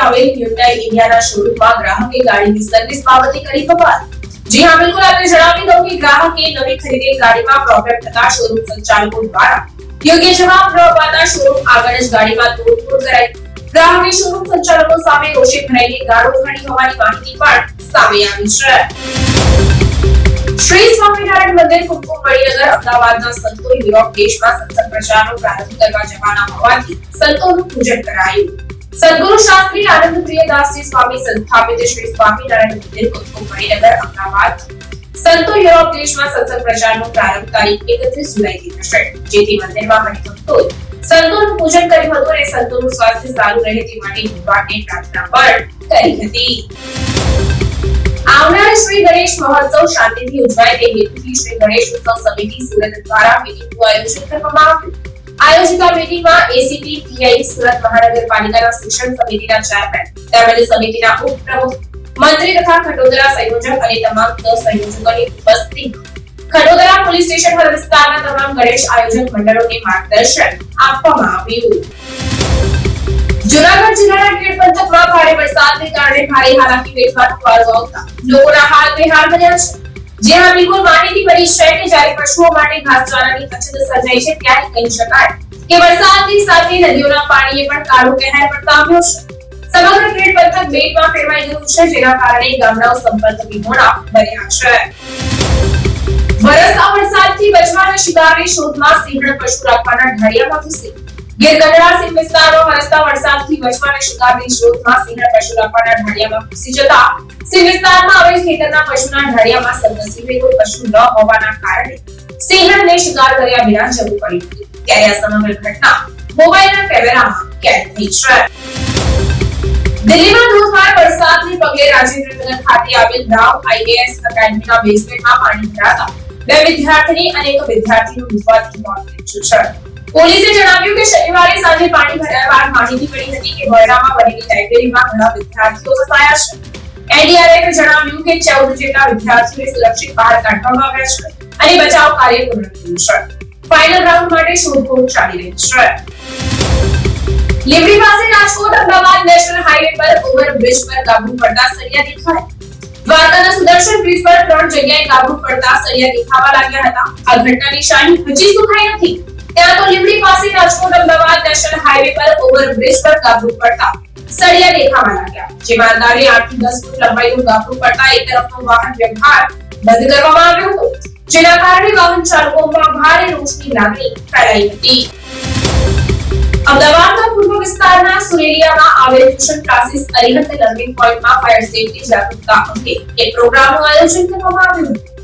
ઇન્ડિયાના શોરૂમમાં ગ્રાહકે ગાડીની સર્વિસ બાબતે કરી કપાત. જી હા, બિલકુલ આપણે જણાવી દઉં કે ગ્રાહકે નવી ખરીદેલ ગાડીમાં પ્રોબ્લેમ થતા શોરૂમ સંચાલકો દ્વારા યોગ્ય જવાબ ન અપાતા શોરૂમ આગળ જ ગાડીમાં તોડફોડ કરાઈ. ગ્રાહકે શોરૂમ સંચાલકો સામે રોષે ભરાઈને ગાળો ખાણી હોવાની માહિતી પણ સામે આવી છે. શ્રી સ્વામિનારાયણ મંદિર કુમકુમ મણિનગર અમદાવાદના સંતો યુરોપ દેશમાં સત્સંગ પ્રચારનો પ્રારંભ કરવા જવાના હોવાથી સંતોનું પૂજન કરાયું. સદગુરુ શાસ્ત્રી આનંદ પ્રિયદાસજી સ્વામી સંસ્થાપિત શ્રી સ્વામિનારાયણ મંદિર મણિનગર અમદાવાદ. સંતો યુરોપ દેશમાં સત્સંગ પ્રચારનો પ્રારંભ તારીખ એકત્રીસ જુલાઈથી થશે. જેથી મંદિરમાં હરિભક્તોએ સંતોનું પૂજન કર્યું હતું અને સંતોનું સ્વાસ્થ્ય સારું રહે તે માટે ભગવાનને પ્રાર્થના પણ કરી હતી. આવનાર શ્રી ગણેશ મહોત્સવ શાંતિથી ઉજવાય તે હેતુથી શ્રી ગણેશ ઉત્સવ સમિતિ સુરત દ્વારા મીટિંગનું આયોજન કરવામાં આવ્યું. આયોજિત આ મીટિંગમાં એસીપી પીઆઈ સુરત મહાનગરપાલિકાના શિક્ષણ સમિતિના ચેરમેન તેમજ સમિતિના ઉપપ્રમુખ, મંત્રી તથા ખડોદરા સંયોજક અને તમામ સહસંયોજકોની ઉપસ્થિતિ. ખડોદરા પોલીસ સ્ટેશન પર વિસ્તારના તમામ ગણેશ આયોજક મંડળોને માર્ગદર્શન આપવામાં આવ્યું. જુનાગઢ જિલ્લાના ગીર પંથકમાં ભારે વરસાદને કારણે ભારે હાલાકી વેઠવા આવતા. લોકોના હાલ બેહાલ બન્યા છે. જેમાં બિલકુલ માહિતી ભરી છે કે જ્યારે પશુઓ માટે ઘાસચારાની અછત સર્જાઈ છે ત્યારે કહી શકાય કે વરસાદની સાથે નદીઓના પાણીએ પણ કાળો કહેર વર્તાવ્યો છે. સમગ્ર ખેડ પંથક બેટમાં ફેરવાઈ ગયું છે, જેના કારણે ગામડાઓ સંપર્ક વિહોણા બન્યા છે. વરસતા વરસાદથી બચવાના શિકારની શોધમાં સિંહણ પશુ રાખવાના ઢાળિયામાં ઘૂસી ગીર ગઢડા સિંહ વિસ્તારમાં વરસતા વરસાદથી બચવાના શિકારની શોધમાં સિંહણ પશુ રાખવાના ઢાળિયામાં ઘૂસી જતા સિંહ આવેલ ખેતરના પશુના ઢાળિયામાં સદનસીબે કોઈ પશુ ન હોવાના કારણે સિંહણને શિકાર કર્યા વિના જવું પડ્યું હતું. ત્યારે આ સમગ્ર ઘટના મોબાઈલના કેમેરામાં કેદ થઈ છે. દિલ્હીમાં ધોધમાર વરસાદને પગલે રાજેન્દ્રનગર ખાતે આવેલ રાવ આઈએએસ એકેડમીના બેઝમેન્ટમાં પાણી ભરાતા બે વિદ્યાર્થીની અને એક વિદ્યાર્થીનું ડૂબવાથી મોત નીપજ્યું છે. પોલીસે જણાવ્યું કે શનિવારે સાંજે પાણી ભરાયા બાદ માહિતી મળી હતી કે વરડામાં બનેલી લાઇબ્રેરીમાં ઘણા વિદ્યાર્થીઓ ફસાયા છે. એનડીઆરએફે જણાવ્યું કે ચૌદ જેટલા વિદ્યાર્થીઓને સુરક્ષિત બહાર કાઢવામાં આવ્યા છે અને બચાવ કાર્ય પૂર્ણ થયું છે. ફાઇનલ રાઉન્ડ માટે શોધખોળ ચાલી રહી છે. લીંબડી પાસે રાજકોટ, અમદાવાદ નેશનલ હાઈવે પર ઓવરબ્રિજ પર કાબુ પડતા સળિયા દેખાયા. દ્વારકાના સુદર્શન બ્રિજ પર ત્રણ જગ્યાએ કાબુ પડતા સળિયા દેખાવા લાગ્યા હતા. આ ઘટનાની શાહી હજી સુખાઈ નથી. ત્યાં તો લીંબડી પાસે રાજકોટ અમદાવાદ નેશનલ હાઈવે પર ઓવરબ્રિજ પર કાબુ પડતા સળિયા દેખાવા લાગ્યા જેમાં અંદાજે 8 થી 10 ફૂટ લંબાઈનું કાબુ પડતા એક તરફનો વાહન વ્યવહાર બંધ કરવામાં આવ્યો હતો જેના કારણે વાહન ચાલકોમાં ભારે રોષની લાગણી ફેલાઈ હતી અમદાવાદના પૂર્વ વિસ્તારના સુરેલિયામાં આવેલ ટ્યુશન ક્લાસીસ અરિહંત લર્નિંગ પોઈન્ટમાં ફાયર સેફટી જાગૃતતા અંગે એક પ્રોગ્રામનું આયોજન કરવામાં આવ્યું હતું આ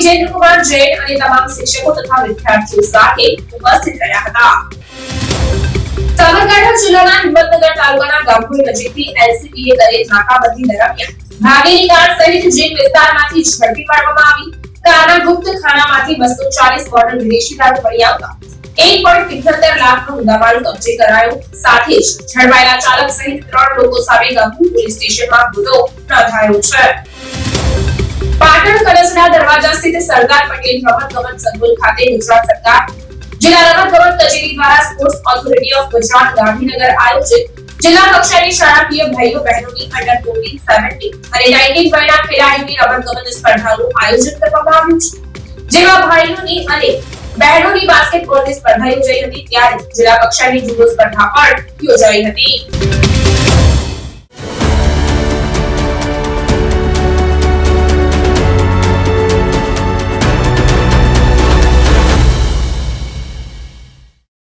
પ્રોગ્રામમાં વિજેન્દ્ર કુમાર જૈન અને તમામ શિક્ષકો તથા વિદ્યાર્થીઓ સાથે ઉપસ્થિત રહ્યા હતા. સાબરકાંઠા જિલ્લાના હિંમતનગર તાલુકાના ગામપુર નજીકથી એલસીબીએ કરેલ નાકાબંધી દરમિયાન ભાગેલી કાર સહિત જીન વિસ્તારમાંથી ઝડપી પાડવામાં આવી કારના ગુપ્ત ખાનામાંથી બસો ચાલીસ બોટલ વિદેશી દારૂ મળી આવતા એક પોઈન્ટ પિત્તોતેર લાખનો મુદ્દામાલ કબજે કરાયો. સાથે જ ઝડપાયેલા ચાલક સહિત ત્રણ લોકો સામે ગામપુર પોલીસ સ્ટેશનમાં ગુનો નોંધાયો છે. પાટણ કળશના દરવાજા સ્થિત સરદાર પટેલ રમત ગમત સંકુલ ખાતે ગુજરાત સરકાર, જિલ્લા રમત ગમત કચેરી દ્વારા sports authority of Gujarat Gandhinagar આયોજિત જિલ્લા કક્ષાની શાળાકીય ભાઈઓ બહેનોની અંડર 14 17 અને 19 વયના ખેલાડીની રમત ગમત સ્પર્ધાનું આયોજન કરવામાં આવ્યું છે. જેમાં ભાઈઓની અને બહેનોની બાસ્કેટબોલની સ્પર્ધા યોજાઈ હતી, ત્યારે જિલ્લા કક્ષાની જુડો સ્પર્ધા પણ યોજાઈ હતી.